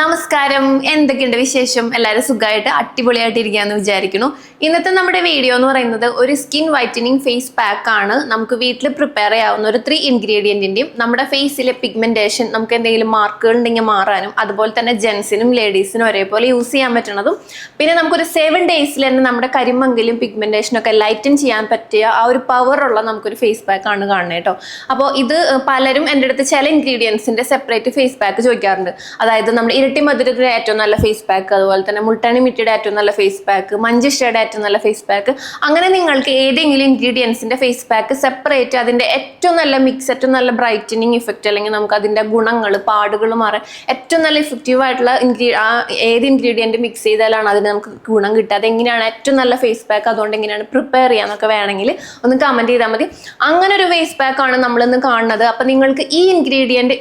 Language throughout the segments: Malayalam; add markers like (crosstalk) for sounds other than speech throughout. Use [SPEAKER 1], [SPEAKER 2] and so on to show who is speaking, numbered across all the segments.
[SPEAKER 1] നമസ്കാരം. എന്തൊക്കെയുണ്ട് വിശേഷം? എല്ലാവരും സുഖമായിട്ട് അടിപൊളിയായിട്ട് ഇരിക്കാന്ന് വിചാരിക്കുന്നു. ഇന്നത്തെ നമ്മുടെ വീഡിയോ എന്ന് പറയുന്നത് ഒരു സ്കിൻ വൈറ്റനിങ് ഫേസ് പാക്ക് ആണ്. നമുക്ക് വീട്ടിൽ പ്രിപ്പയർ ചെയ്യാവുന്ന ഒരു ത്രീ ഇൻഗ്രീഡിയന്റിന്റെയും നമ്മുടെ ഫേസിലെ പിഗ്മെന്റേഷൻ നമുക്ക് എന്തെങ്കിലും മാർക്കുകൾ ഉണ്ടെങ്കിൽ മാറാനും അതുപോലെ തന്നെ ജെൻസിനും ലേഡീസിനും ഒരേപോലെ യൂസ് ചെയ്യാൻ പറ്റുന്നതും. പിന്നെ നമുക്കൊരു സെവൻ ഡേയ്സിൽ തന്നെ നമ്മുടെ കരിമങ്കിലും പിഗ്മെന്റേഷനൊക്കെ ലൈറ്റൻ ചെയ്യാൻ പറ്റിയ ആ ഒരു പവറുള്ള നമുക്കൊരു ഫേസ് പാക്ക് ആണ് കാണുന്നത് കേട്ടോ. അപ്പോൾ ഇത് പലരും എന്റെ അടുത്ത് ചില ഇൻഗ്രീഡിയൻസിന്റെ സെപ്പറേറ്റ് ഫേസ് പാക്ക് ചോദിക്കാറുണ്ട്. അതായത് നമ്മുടെ ഇരട്ടി മധുരത്തിന്റെ ഏറ്റവും നല്ല ഫേസ് പാക്ക് അതുപോലെ തന്നെ മുൾട്ടാണി മിറ്റിയുടെ ഏറ്റവും നല്ല ഫേസ് പാക്ക് മഞ്ചിഷ്ടയുടെ ഏറ്റവും നല്ല ഫേസ് പാക്ക് അങ്ങനെ നിങ്ങൾക്ക് ഏതെങ്കിലും ഇൻഗ്രീഡിയൻസിന്റെ ഫേസ് പാക്ക് സെപ്പറേറ്റ് അതിന്റെ ഏറ്റവും നല്ല മിക്സ് ഏറ്റവും നല്ല ബ്രൈറ്റനിങ് ഇഫക്റ്റ് അല്ലെങ്കിൽ നമുക്ക് അതിന്റെ ഗുണങ്ങൾ പാടുകൾ മാറാൻ ഏറ്റവും നല്ല ഇഫക്റ്റീവ് ആയിട്ടുള്ള ഇൻഗ്രീ ആ ഏത് ഇൻഗ്രീഡിയന്റ് മിക്സ് ചെയ്താലാണ് അതിന് നമുക്ക് ഗുണം കിട്ടുക? അതെങ്ങനെയാണ് ഏറ്റവും നല്ല ഫേസ് പാക്ക് അതുകൊണ്ട് എങ്ങനെയാണ് പ്രിപ്പയർ ചെയ്യാന്നൊക്കെ വേണമെങ്കിൽ ഒന്ന് കമന്റ് ചെയ്താൽ മതി. അങ്ങനെ ഒരു ഫേസ് പാക്ക് ആണ് നമ്മളിന്ന് കാണുന്നത്. അപ്പൊ നിങ്ങൾക്ക് ഈ ഇൻഗ്രീഡിയന്റ്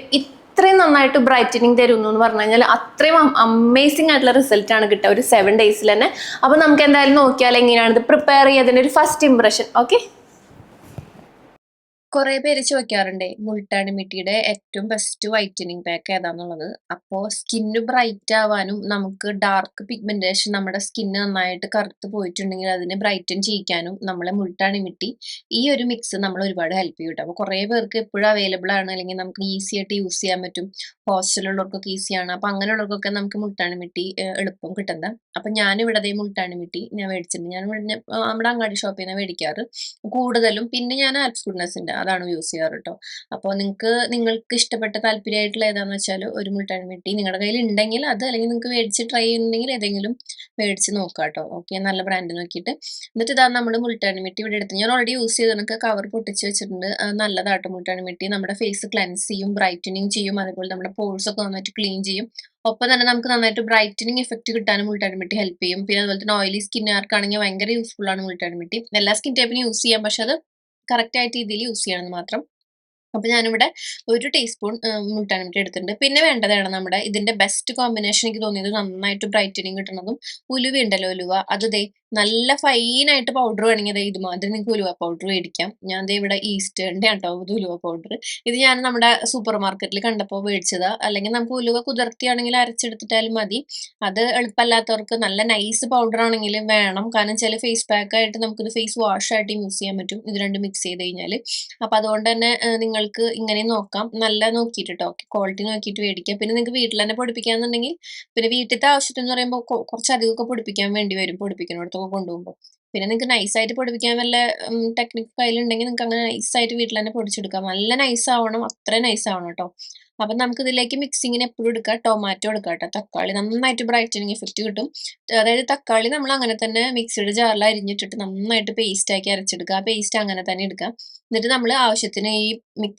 [SPEAKER 1] ഇത്രയും നന്നായിട്ട് ബ്രൈറ്റനിങ് തരുന്നു എന്ന് പറഞ്ഞു കഴിഞ്ഞാൽ അത്രയും അമേസിംഗ് ആയിട്ടുള്ള റിസൾട്ട് ആണ് കിട്ടുക. ഒരു സെവൻ ഡേയ്സിൽ തന്നെ. അപ്പോൾ നമുക്ക് എന്തായാലും നോക്കിയാൽ എങ്ങനെയാണ് ഇത് പ്രിപ്പയർ ചെയ്യുന്നതിന്റെ ഒരു ഫസ്റ്റ് ഇംപ്രഷൻ ഓക്കെ കുറെ പേര് ചോദിക്കാറുണ്ടേ മുൾട്ടാണി മിട്ടിയുടെ ഏറ്റവും ബെസ്റ്റ് വൈറ്റനിങ് പാക്ക് ഏതാന്നുള്ളത്. അപ്പോൾ സ്കിന്ന് ബ്രൈറ്റ് ആവാനും നമുക്ക് ഡാർക്ക് പിഗ്മെന്റേഷൻ നമ്മുടെ സ്കിന്ന് നന്നായിട്ട് കറുത്ത് പോയിട്ടുണ്ടെങ്കിൽ അതിനെ ബ്രൈറ്റൻ ചെയ്യിക്കാനും നമ്മളെ മുൾട്ടാണി മിട്ടി ഈ ഒരു മിക്സ് നമ്മൾ ഒരുപാട് ഹെൽപ്പ് ചെയ്യും. കേട്ടോ അപ്പോൾ കുറേ പേർക്ക് എപ്പോഴും അവൈലബിൾ ആണ്. അല്ലെങ്കിൽ നമുക്ക് ഈസി ആയിട്ട് യൂസ് ചെയ്യാൻ പറ്റും. ഹോസ്റ്റലുള്ളവർക്കൊക്കെ ഈസിയാണ് അപ്പോൾ അങ്ങനെയുള്ളവർക്കൊക്കെ നമുക്ക് മുൾട്ടാണി മിട്ടി എളുപ്പം കിട്ടുന്നത്. അപ്പം ഞാനിവിടെ ദേ മുൾട്ടാണി മിട്ടി ഞാൻ മേടിച്ചിട്ടുണ്ട്. ഞാൻ നമ്മുടെ അങ്ങാടി ഷോപ്പിൽ നിന്ന് മേടിക്കാറ്. കൂടുതലും പിന്നെ ഞാൻ ആൽപ്സ് ഗുഡ്നസിന്റെ അതാണ് യൂസ് ചെയ്യാറ് കേട്ടോ അപ്പോൾ നിങ്ങൾക്ക് നിങ്ങൾക്ക് ഇഷ്ടപ്പെട്ട താല്പര്യമായിട്ടുള്ള ഏതാന്ന് വെച്ചാൽ ഒരു മുട്ടാൻ വെട്ടി നിങ്ങളുടെ കയ്യിൽ ഉണ്ടെങ്കിൽ അത് അല്ലെങ്കിൽ നിങ്ങൾക്ക് മേടിച്ച് ട്രൈ ചെയ്യുന്നുണ്ടെങ്കിൽ ഏതെങ്കിലും മേടിച്ച് നോക്കാം കേട്ടോ ഓക്കെ നല്ല ബ്രാൻഡ് നോക്കിയിട്ട്. എന്നിട്ട് ഇതാണ് നമ്മുടെ മുൾട്ടാണി മെട്ടി ഇവിടെ എടുത്ത് ഞാൻ ഓൾറെഡി യൂസ് ചെയ്ത് നിങ്ങൾക്ക് കവർ പൊട്ടിച്ച് വെച്ചിട്ടുണ്ട്. നല്ലതാട്ടോ മുട്ടാണി മെട്ടി നമ്മുടെ ഫേസ് ക്ലെൻസ് ചെയ്യും ബ്രൈറ്റനിങ് ചെയ്യും അതുപോലെ നമ്മുടെ പോൾസ് ഒക്കെ നന്നായിട്ട് ക്ലീൻ ചെയ്യും. ഒപ്പം തന്നെ നമുക്ക് നന്നായിട്ട് ബ്രൈറ്റനിങ് എഫക്റ്റ് കിട്ടാനും മുൾട്ടാണി മിട്ടി ഹെൽപ്പ് ചെയ്യും. പിന്നെ അതുപോലെ തന്നെ ഓയിലി സ്കിന്നുകാർക്കാണെങ്കിൽ ഭയങ്കര യൂസ്ഫുൾ ആണ് മുൾട്ടാണി മിട്ടി എല്ലാ സ്കിൻ ടൈപ്പിനും യൂസ് ചെയ്യാം. പക്ഷെ അത് കറക്റ്റ് ഇതിൽ യൂസ് ചെയ്യണമെന്ന് മാത്രം അപ്പൊ ഞാനിവിടെ ഒരു ടീസ്പൂൺ മുട്ടാൻ വേണ്ടി എടുത്തിട്ടുണ്ട്. പിന്നെ വേണ്ടതാണ് നമ്മുടെ ഇതിന്റെ ബെസ്റ്റ് കോമ്പിനേഷൻ എനിക്ക് തോന്നിയത് നന്നായിട്ട് ബ്രൈറ്റനിങ് കിട്ടുന്നതും ഉലുവ ഉണ്ടല്ലോ ഉലുവ. അത് ദേ നല്ല ഫൈനായിട്ട് പൗഡർ വേണമെങ്കിൽ അതെ ഇതുമാതിരി നിങ്ങൾക്ക് ഉലുവ പൗഡർ മേടിക്കാം. ഞാൻ ദേ ഇവിടെ ഈസ്റ്റേണിന്റെ കേട്ടോ ഇത് ഉലുവ പൗഡർ ഇത് ഞാൻ നമ്മുടെ സൂപ്പർ മാർക്കറ്റിൽ കണ്ടപ്പോൾ മേടിച്ചതാ. അല്ലെങ്കിൽ നമുക്ക് ഉലുവ കുതിർത്തിയാണെങ്കിൽ അരച്ചെടുത്തിട്ടാലും മതി. അത് എളുപ്പമല്ലാത്തവർക്ക് നല്ല നൈസ് പൗഡർ ആണെങ്കിലും വേണം. കാരണം ചില ഫേസ് പാക്ക് ആയിട്ട് നമുക്കിത് ഫേസ് വാഷ് ആയിട്ട് യൂസ് ചെയ്യാൻ പറ്റും. ഇത് രണ്ടും മിക്സ് ചെയ്ത് കഴിഞ്ഞാൽ അപ്പൊ അതുകൊണ്ട് തന്നെ ഏഹ്, നിങ്ങൾക്ക് ഇങ്ങനെ നോക്കാം. നല്ല നോക്കിയിട്ട് കേട്ടോ ക്വാളിറ്റി നോക്കിയിട്ട് മേടിക്കാം പിന്നെ നിങ്ങൾക്ക് വീട്ടിൽ തന്നെ പൊടിപ്പിക്കാന്നുണ്ടെങ്കിൽ പിന്നെ വീട്ടിലത്തെ ആവശ്യത്തിന് പറയുമ്പോൾ കുറച്ചധികമൊക്കെ പൊടിപ്പിക്കാൻ വേണ്ടി വരും പൊടിപ്പിക്കുന്നിടത്തൊക്കെ കൊണ്ടുപോകുമ്പോൾ പിന്നെ നിങ്ങൾക്ക് നൈസായിട്ട് പൊടിപ്പിക്കാൻ വല്ല ടെക്നിക്ക് കയ്യിലുണ്ടെങ്കിൽ നിങ്ങൾക്ക് അങ്ങനെ നൈസായിട്ട് വീട്ടിൽ തന്നെ പൊടിച്ചെടുക്കാം. നല്ല നൈസ് ആവണം. അത്ര നൈസ് ആവണം കേട്ടോ അപ്പം നമുക്ക് ഇതിലേക്ക് മിക്സിങ്ങിന് എപ്പോഴും എടുക്കുക ടൊമാറ്റോ എടുക്കുക കേട്ടോ തക്കാളി നന്നായിട്ട് ബ്രൈറ്റനിങ് എഫക്റ്റ് കിട്ടും. അതായത് തക്കാളി നമ്മൾ അങ്ങനെ തന്നെ മിക്സിയുടെ ജാറിൽ അരിഞ്ഞിട്ടിട്ട് നന്നായിട്ട് പേസ്റ്റ് ആക്കി അരച്ചെടുക്കുക ആ പേസ്റ്റ് അങ്ങനെ തന്നെ എടുക്കുക എന്നിട്ട് നമ്മൾ ആവശ്യത്തിന് ഈ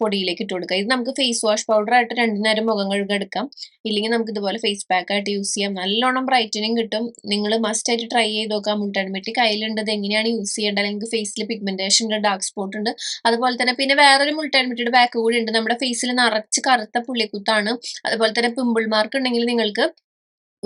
[SPEAKER 1] പൊടിയിലേക്ക് ഇട്ട് കൊടുക്കുക ഇത് നമുക്ക് ഫേസ് വാഷ് പൗഡർ ആയിട്ട് രണ്ടു നേരം മുഖം കഴുകുക എടുക്കാം. ഇല്ലെങ്കിൽ നമുക്ക് ഇതുപോലെ ഫേസ് പാക്ക് ആയിട്ട് യൂസ് ചെയ്യാം. നല്ലോണം ബ്രൈറ്റനിങ് കിട്ടും. നിങ്ങൾ മസ്റ്റ് ആയിട്ട് ട്രൈ ചെയ്ത് നോക്കാം. മുട്ടൺമെട്ടി കയ്യിലുണ്ടത് എങ്ങനെയാണ് യൂസ് ചെയ്യേണ്ടത്? അല്ലെങ്കിൽ ഫേസിൽ പിഗ്മെന്റേഷൻ ഉണ്ട് ഡാർക്ക് സ്പോട്ട് ഉണ്ട്. അതുപോലെ തന്നെ പിന്നെ വേറൊരു മുൾട്ടാൻമെറ്റിയുടെ ബാക്ക് കൂടി ഉണ്ട്. നമ്മുടെ ഫേസിൽ നിറച്ച് കറുത്ത പുള്ളിക്കുത്താണ്. അതുപോലെ തന്നെ പിമ്പിൾ മാർക്ക് ഉണ്ടെങ്കിൽ നിങ്ങൾക്ക്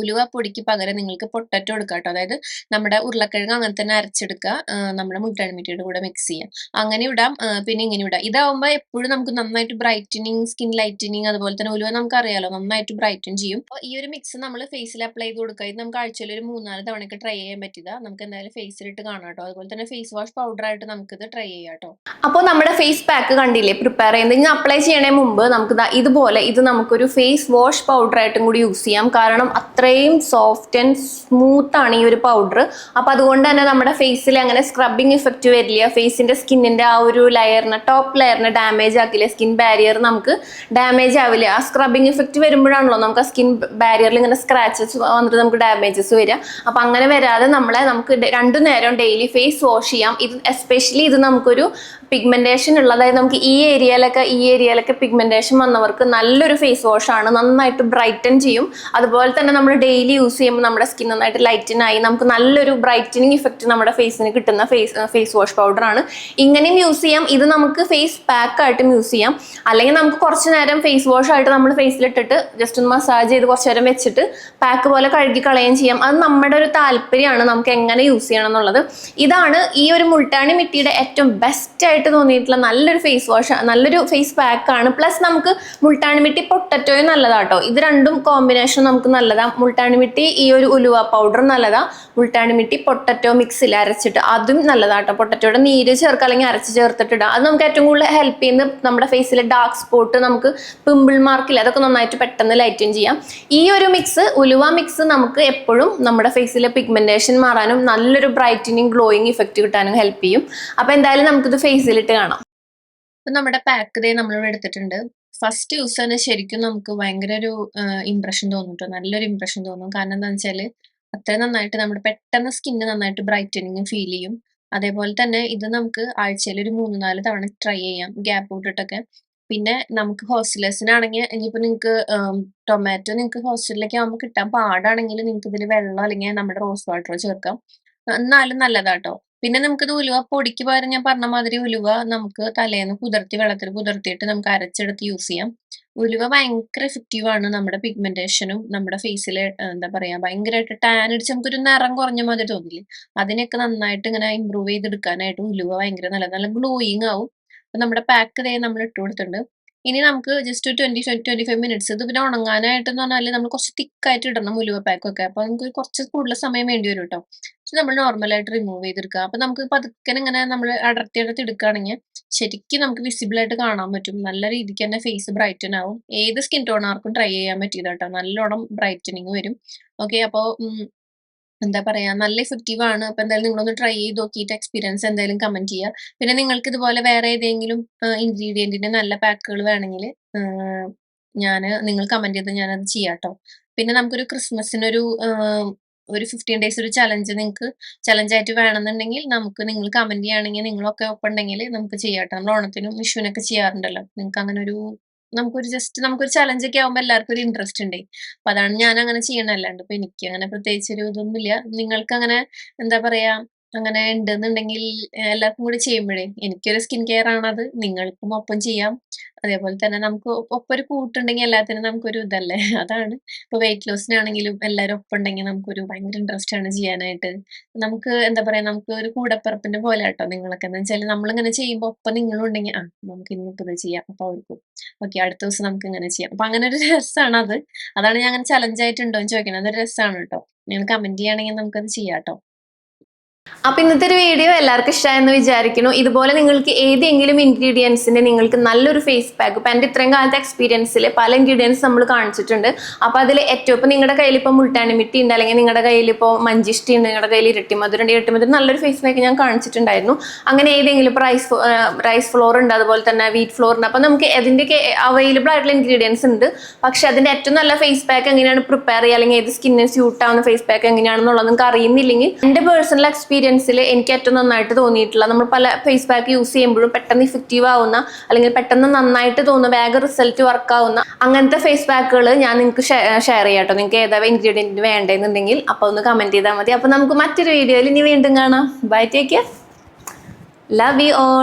[SPEAKER 1] ഉലുവ പൊടിക്ക് പകരം നിങ്ങൾക്ക് പൊട്ടറ്റോ എടുക്കാം കേട്ടോ അതായത് നമ്മുടെ ഉരുളക്കിഴങ്ങ് അങ്ങനെ തന്നെ അരച്ചെടുക്കുക. നമ്മുടെ മുൾട്ടാൻമെറ്റിയുടെ കൂടെ മിക്സ് ചെയ്യാം. അങ്ങനെ ഇടാം. പിന്നെ ഇങ്ങനെ ഇടാം. ഇതാവുമ്പോൾ എപ്പോഴും നമുക്ക് നന്നായിട്ട് ബ്രൈറ്റനിങ് സ്കിൻ ലൈറ്റനിങ് അതുപോലെ തന്നെ ഉലുവ നമുക്ക് അറിയാലോ നന്നായിട്ട് ബ്രൈറ്റൻ ചെയ്യും. അപ്പോൾ ഈ ഒരു മിക്സ് നമ്മൾ ഫേസിൽ അപ്ലൈ ചെയ്ത് കൊടുക്കുക. ഇത് നമുക്ക് ആഴ്ചയിൽ ഒരു മൂന്നാൽ തവണയൊക്കെ ട്രൈ ചെയ്യാൻ പറ്റുക. നമുക്ക് എന്തായാലും ഫേസിലിട്ട് കാണാം കേട്ടോ അതുപോലെ തന്നെ ഫേസ് വാഷ് പൗഡർ ആയിട്ട് ഇത് ട്രൈ ചെയ്യാം കേട്ടോ അപ്പോൾ നമ്മുടെ ഫേസ് പാക്ക് കണ്ടില്ലേ? പ്രിപ്പയർ ചെയ്യുന്നത്. ഇനി അപ്ലൈ ചെയ്യണേ മുമ്പ് നമുക്ക് ഇതുപോലെ ഇത് നമുക്കൊരു ഫേസ് വാഷ് പൗഡർ ആയിട്ടും കൂടി യൂസ് ചെയ്യാം. കാരണം അത്രയും സോഫ്റ്റ് ആൻഡ് സ്മൂത്ത് ആണ് ഈ ഒരു പൗഡർ അപ്പൊ അതുകൊണ്ട് തന്നെ നമ്മുടെ ഫേസിൽ അങ്ങനെ സ്ക്രബിങ് ഇഫക്റ്റ് വരില്ല. ഫേസിന്റെ സ്കിന്നിന്റെ ആ ഒരു ലെയറിന് ടോപ്പ് ലെയറിന് ഡാമേജ് ആക്കില്ല. സ്കിൻ ബാരിയർ നമുക്ക് ഡാമേജ് ആവില്ല. ആ സ്ക്രബിങ് ഇഫക്റ്റ് വരുമ്പോഴാണല്ലോ നമുക്ക് ആ സ്കിൻ ബാരിയറിൽ ഇങ്ങനെ സ്ക്രാച്ചസ് വന്നിട്ട് നമുക്ക് ഡാമേജസ് വരിക. അപ്പൊ അങ്ങനെ വരാതെ നമ്മളെ നമുക്ക് രണ്ടു നേരം ഡെയിലി ഫേസ് വാഷ് ചെയ്യാം. ഇത് എസ്പെഷ്യലി ഇത് നമുക്കൊരു പിഗ്മെന്റേഷൻ ഉള്ള അതായത് നമുക്ക് ഈ ഏരിയയിലൊക്കെ ഈ ഏരിയയിലൊക്കെ പിഗ്മെന്റേഷൻ വന്നവർക്ക് നല്ലൊരു ഫേസ് വാഷാണ് നന്നായിട്ട് ബ്രൈറ്റൻ ചെയ്യും. അതുപോലെ തന്നെ നമ്മൾ ഡെയിലി യൂസ് ചെയ്യുമ്പോൾ നമ്മുടെ സ്കിൻ നന്നായിട്ട് ലൈറ്റൻ ആയി. നമുക്ക് നല്ലൊരു ബ്രൈറ്റനിങ് ഇഫക്റ്റ് നമ്മുടെ ഫേസിന് കിട്ടുന്ന ഫേസ് ഫേസ് വാഷ് പൗഡർ ആണ്. ഇങ്ങനെയും യൂസ് ചെയ്യാം. ഇത് നമുക്ക് ഫേസ് പാക്ക് ആയിട്ടും യൂസ് ചെയ്യാം. അല്ലെങ്കിൽ നമുക്ക് കുറച്ച് നേരം ഫേസ് വാഷ് ആയിട്ട് നമ്മൾ ഫേസിലിട്ടിട്ട് ജസ്റ്റ് ഒന്ന് മസാജ് ചെയ്ത് കുറച്ച് നേരം വെച്ചിട്ട് പാക്ക് പോലെ കഴുകി കളയുകയും ചെയ്യാം. അത് നമ്മുടെ ഒരു താല്പര്യമാണ്. നമുക്ക് എങ്ങനെ യൂസ് ചെയ്യണം എന്നുള്ളത്. ഇതാണ് ഈ ഒരു മുൾട്ടാണി മിട്ടിയുടെ ഏറ്റവും ബെസ്റ്റ്
[SPEAKER 2] ആയിട്ട് തോന്നിയിട്ടുള്ള നല്ലൊരു ഫേസ് വാഷ് നല്ലൊരു ഫേസ് പാക്ക് ആണ്. പ്ലസ് നമുക്ക് മുൾട്ടാണിമിട്ടി പൊട്ടറ്റോയും നല്ലതാട്ടോ. ഇത് രണ്ടും കോമ്പിനേഷൻ നമുക്ക് നല്ലതാ. മുൾട്ടാണിമിട്ടി ഈ ഒരു ഉലുവ പൗഡർ നല്ലതാ. മുൾട്ടാണിമിട്ടി പൊട്ടറ്റോ മിക്സിൽ അരച്ചിട്ട് അതും നല്ലതാട്ടോ. പൊട്ടറ്റോയുടെ നീര് ചേർക്കുക അല്ലെങ്കിൽ അരച്ച് ചേർത്തിട്ടിടുക അത് നമുക്ക് ഏറ്റവും കൂടുതൽ ഹെൽപ്പ് ചെയ്യുന്ന നമ്മുടെ ഫേസിലെ ഡാർക്ക് സ്പോട്ട് നമുക്ക് പിമ്പിൾ മാർക്കില്ല അതൊക്കെ നന്നായിട്ട് പെട്ടെന്ന് ലൈറ്റും ചെയ്യാം. ഈ ഒരു മിക്സ് ഉലുവ മിക്സ് നമുക്ക് എപ്പോഴും നമ്മുടെ ഫേസിലെ പിഗ്മെന്റേഷൻ മാറാനും നല്ലൊരു ബ്രൈറ്റനിങ് ഗ്ലോയിങ് ഇഫക്റ്റ് കിട്ടാനും ഹെൽപ്പ് ചെയ്യും. അപ്പൊ എന്തായാലും നമുക്കിത് ഫേസിലിട്ട് കാണാം.
[SPEAKER 1] ഇപ്പൊ നമ്മുടെ പാക്ക് ഡേ നമ്മളിവിടെ എടുത്തിട്ടുണ്ട്. ഫസ്റ്റ് യൂസ് തന്നെ ശരിക്കും നമുക്ക് ഭയങ്കര ഒരു ഇംപ്രഷൻ തോന്നും ട്ടോ. നല്ലൊരു ഇംപ്രഷൻ തോന്നും. കാരണം എന്താ വെച്ചാൽ അത്ര നന്നായിട്ട് നമ്മുടെ പെട്ടെന്ന് സ്കിന്ന് നന്നായിട്ട് ബ്രൈറ്റനിങ് ഫീൽ ചെയ്യും. അതേപോലെ തന്നെ ഇത് നമുക്ക് ആഴ്ചയിൽ ഒരു മൂന്ന് നാല് തവണ ട്രൈ ചെയ്യാം. ഗ്യാപ്പ് വിട്ടിട്ടൊക്കെ പിന്നെ നമുക്ക് ഹോസ്റ്റലേഴ്സിനാണെങ്കിൽ ഇനിയിപ്പോ നിങ്ങൾക്ക് ടൊമാറ്റോ നിങ്ങൾക്ക് ഹോസ്റ്റലിലേക്ക് ആകുമ്പോൾ കിട്ടാൻ പാടാണെങ്കിൽ നിങ്ങൾക്ക് ഇതിൽ വെള്ളം അല്ലെങ്കിൽ നമ്മുടെ റോസ് വാട്ടറോ ചേർക്കാം. എന്നാലും നല്ലതാട്ടോ. പിന്നെ നമുക്കിത് ഉലുവ പൊടിക്ക് പകരം ഞാൻ പറഞ്ഞ മാതിരി ഉലുവ നമുക്ക് തലേന്ന് കുതിർത്തി വെള്ളത്തിൽ കുതിർത്തിയിട്ട് നമുക്ക് അരച്ചെടുത്ത് യൂസ് ചെയ്യാം. ഉലുവ ഭയങ്കര എഫക്റ്റീവ് ആണ് നമ്മുടെ പിഗ്മെന്റേഷനും നമ്മുടെ ഫേസിൽ എന്താ പറയാ ഭയങ്കരമായിട്ട് ടാൻ അടിച്ച് നമുക്കൊരു നിറം കുറഞ്ഞ മാതിരി തോന്നില്ലേ? അതിനൊക്കെ നന്നായിട്ട് ഇങ്ങനെ ഇമ്പ്രൂവ് ചെയ്തെടുക്കാനായിട്ട് ഉലുവ ഭയങ്കര നല്ല നല്ല ഗ്ലോയിങ് ആവും. അപ്പൊ നമ്മുടെ പാക്ക് ദേ നമ്മൾ ഇട്ട് കൊടുത്തിട്ടുണ്ട്. ഇനി നമുക്ക് just twenty twenty five minutes ഇത് പിന്നെ ഉണങ്ങാനായിട്ട് എന്ന് പറഞ്ഞാൽ നമ്മൾ കുറച്ച് തിക്കായിട്ട് ഇടണം ഉലുവ പാക്കൊക്കെ അപ്പൊ നമുക്ക് കുറച്ച് കൂടുതൽ സമയം വേണ്ടി വരും കേട്ടോ നമ്മൾ നോർമലായിട്ട് റിമൂവ് ചെയ്തെടുക്കുക. അപ്പൊ നമുക്ക് പതുക്കെ ഇങ്ങനെ നമ്മൾ അടർത്തി അടർത്തി എടുക്കുകയാണെങ്കിൽ ശരിക്കും നമുക്ക് വിസിബിൾ ആയിട്ട് കാണാൻ പറ്റും. നല്ല രീതിക്ക് തന്നെ ഫേസ് ബ്രൈറ്റൻ ആവും. ഏത് സ്കിൻ ടോൺ ആർക്കും ട്രൈ ചെയ്യാൻ പറ്റിയതാട്ടോ നല്ലോണം ബ്രൈറ്റനിങ് വരും. ഓക്കെ അപ്പോൾ എന്താ പറയാ നല്ല എഫക്റ്റീവ് ആണ്. അപ്പൊ എന്തായാലും നിങ്ങളൊന്ന് ട്രൈ ചെയ്ത് നോക്കിയിട്ട് എക്സ്പീരിയൻസ് എന്തായാലും കമന്റ് ചെയ്യുക. പിന്നെ നിങ്ങൾക്ക് ഇതുപോലെ വേറെ ഏതെങ്കിലും ഇൻഗ്രീഡിയന്റിന്റെ നല്ല പാക്കുകൾ വേണമെങ്കിൽ ഞാൻ നിങ്ങൾ കമന്റ് ചെയ്ത് ഞാനത് ചെയ്യാട്ടോ പിന്നെ നമുക്കൊരു ക്രിസ്മസിനൊരു ഒരു ഫിഫ്റ്റീൻ ഡേയ്സ് ഒരു ചലഞ്ച് നിങ്ങൾക്ക് ചലഞ്ചായിട്ട് വേണമെന്നുണ്ടെങ്കിൽ നമുക്ക് നിങ്ങൾ കമന്റ് ചെയ്യുകയാണെങ്കിൽ നിങ്ങളൊക്കെ ഒപ്പം ഉണ്ടെങ്കിൽ നമുക്ക് ചെയ്യാട്ടോ നമ്മൾ ഓണത്തിനും വിഷുവിനൊക്കെ ചെയ്യാറുണ്ടല്ലോ. നിങ്ങൾക്ക് അങ്ങനെ ഒരു നമുക്കൊരു ജസ്റ്റ് നമുക്കൊരു ചലഞ്ച് ഒക്കെ ആവുമ്പോൾ എല്ലാവർക്കും ഒരു ഇൻട്രസ്റ്റ് ഉണ്ട്. അപ്പൊ അതാണ് ഞാൻ അങ്ങനെ ചെയ്യണല്ലാണ്ട് ഇപ്പൊ എനിക്ക് അങ്ങനെ പ്രത്യേകിച്ച് ഒരു ഇതൊന്നുമില്ല. നിങ്ങൾക്ക് അങ്ങനെ എന്താ പറയാ അങ്ങനെ ഉണ്ടെന്നുണ്ടെങ്കിൽ എല്ലാവർക്കും കൂടി ചെയ്യുമ്പോഴേ എനിക്കൊരു സ്കിൻ കെയർ ആണത്. നിങ്ങൾക്കും ഒപ്പം ചെയ്യാം. അതേപോലെ തന്നെ നമുക്ക് ഒപ്പം ഒരു കൂട്ടുണ്ടെങ്കിൽ എല്ലാത്തിനും നമുക്കൊരു ഇതല്ലേ? (laughs) അതാണ്. ഇപ്പൊ വെയിറ്റ് ലോസിനാണെങ്കിലും എല്ലാവരും ഒപ്പം ഉണ്ടെങ്കിൽ നമുക്കൊരു ഭയങ്കര ഇൻട്രസ്റ്റ് ആണ് ചെയ്യാനായിട്ട്. നമുക്ക് എന്താ പറയാ നമുക്ക് ഒരു കൂടപ്പിറപ്പിന്റെ പോലെ കേട്ടോ നിങ്ങളൊക്കെ. എന്ന് വെച്ചാൽ നമ്മളിങ്ങനെ ചെയ്യുമ്പോൾ ഒപ്പം നിങ്ങളും ഉണ്ടെങ്കിൽ ആ നമുക്ക് ഇന്നിപ്പോ ഇത് ചെയ്യാം. അപ്പൊ അവർക്കും. ഓക്കെ അടുത്ത ദിവസം നമുക്ക് ഇങ്ങനെ ചെയ്യാം. അപ്പൊ അങ്ങനെ ഒരു രസമാണ് അത് അതാണ് ഞാൻ അങ്ങനെ ചലഞ്ച് ആയിട്ടുണ്ടോ എന്ന് ചോദിക്കണം. അതൊരു രസമാണ് കേട്ടോ നിങ്ങൾ കമന്റ് ചെയ്യുകയാണെങ്കിൽ നമുക്കത് ചെയ്യാം കേട്ടോ
[SPEAKER 2] അപ്പൊ ഇന്നത്തെ ഒരു വീഡിയോ എല്ലാവർക്കും ഇഷ്ടമായെന്ന് വിചാരിക്കുന്നു. ഇതുപോലെ നിങ്ങൾക്ക് ഏതെങ്കിലും ഇൻഗ്രീഡിയൻസിന്റെ നിങ്ങൾക്ക് നല്ലൊരു ഫേസ് പാക്ക് ഇപ്പൊ എന്റെ ഇത്രയും കാലത്തെ എക്സ്പീരിയൻസിൽ പല ഇൻഗ്രീഡിയൻസ് നമ്മൾ കാണിച്ചിട്ടുണ്ട്. അപ്പൊ അതിൽ ഏറ്റവും ഇപ്പൊ നിങ്ങളുടെ കയ്യിൽ ഇപ്പോൾ മുൾട്ടാനിമിറ്റി ഉണ്ട് അല്ലെങ്കിൽ നിങ്ങളുടെ കയ്യിൽ ഇപ്പോൾ മഞ്ചിഷ്ടി ഉണ്ട് നിങ്ങളുടെ കയ്യിൽ ഇരട്ടി മധുരം ഉണ്ട് ഇരട്ടി മധുരം നല്ലൊരു ഫേസ് പാക്ക് ഞാൻ കാണിച്ചിട്ടുണ്ടായിരുന്നു. അങ്ങനെ ഏതെങ്കിലും ഇപ്പോൾ റൈസ് റൈസ് ഫ്ലോർ ഉണ്ട് അതുപോലെ തന്നെ വീറ്റ് ഫ്ലോർ ഉണ്ട്. അപ്പൊ നമുക്ക് അതിന്റെയൊക്കെ അവൈലബിൾ ആയിട്ടുള്ള ഇൻഗ്രീഡിയൻസ് ഉണ്ട്. പക്ഷെ അതിന്റെ ഏറ്റവും നല്ല ഫേസ് പാക്ക് എങ്ങനെയാണ് പ്രിപ്പയർ ചെയ്യുക അല്ലെങ്കിൽ ഏത് സ്കിന്നിന് സ്യൂട്ട് ആവുന്ന ഫേസ് പാക്ക് എങ്ങനെയാണെന്നുള്ളത് നിങ്ങൾക്ക് അറിയുന്നില്ലെങ്കിൽ എന്റെ പേഴ്സണൽ എക്സ്പീരിയൻസിൽ എനിക്ക് ഏറ്റവും നന്നായിട്ട് തോന്നിയിട്ടുള്ള നമ്മൾ പല ഫേസ് പാക്ക് യൂസ് ചെയ്യുമ്പോഴും പെട്ടെന്ന് ഇഫക്റ്റീവ് ആവുന്ന അല്ലെങ്കിൽ പെട്ടെന്ന് നന്നായിട്ട് തോന്നുന്ന വേഗം റിസൾട്ട് വർക്ക് ആവുന്ന അങ്ങനത്തെ ഫേസ് പാക്കുകൾ ഞാൻ നിങ്ങൾക്ക് ഷെയർ ചെയ്യാട്ടോ നിങ്ങൾക്ക് ഏതാ ഇൻഗ്രീഡിയന്റ് വേണ്ടതെന്നുണ്ടെങ്കിൽ അപ്പോൾ ഒന്ന് കമന്റ് ചെയ്താൽ മതി. അപ്പോൾ നമുക്ക് മറ്റൊരു വീഡിയോയിൽ ഇനി വീണ്ടും കാണാം. Bye take love you all